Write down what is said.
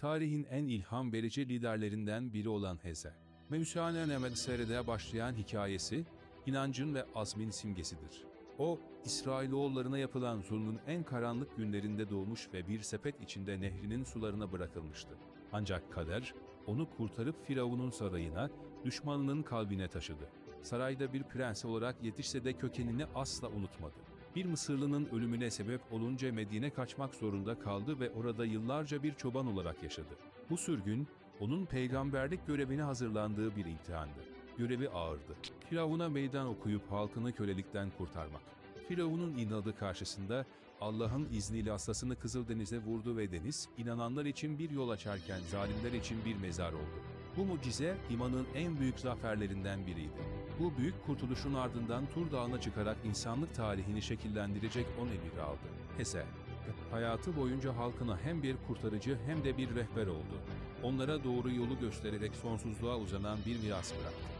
tarihin en ilham verici liderlerinden biri olan Heze. Mevşane Nemedsere'de başlayan hikayesi, inancın ve azmin simgesidir. O, İsrailoğullarına yapılan zulmün en karanlık günlerinde doğmuş ve bir sepet içinde nehrinin sularına bırakılmıştı. Ancak kader, onu kurtarıp Firavun'un sarayına, düşmanının kalbine taşıdı. Sarayda bir prens olarak yetişse de kökenini asla unutmadı. Bir Mısırlının ölümüne sebep olunca Medine kaçmak zorunda kaldı ve orada yıllarca bir çoban olarak yaşadı. Bu sürgün, onun peygamberlik görevine hazırlandığı bir imtihandı. Görevi ağırdı. Firavun'a meydan okuyup halkını kölelikten kurtarmak. Firavun'un inadı karşısında Allah'ın izniyle aslasını Kızıldeniz'e vurdu ve deniz, inananlar için bir yol açarken zalimler için bir mezar oldu. Bu mucize imanın en büyük zaferlerinden biriydi. Bu büyük kurtuluşun ardından Tur Dağı'na çıkarak insanlık tarihini şekillendirecek 10 emir aldı. Hese, hayatı boyunca halkına hem bir kurtarıcı hem de bir rehber oldu. Onlara doğru yolu göstererek sonsuzluğa uzanan bir miras bıraktı.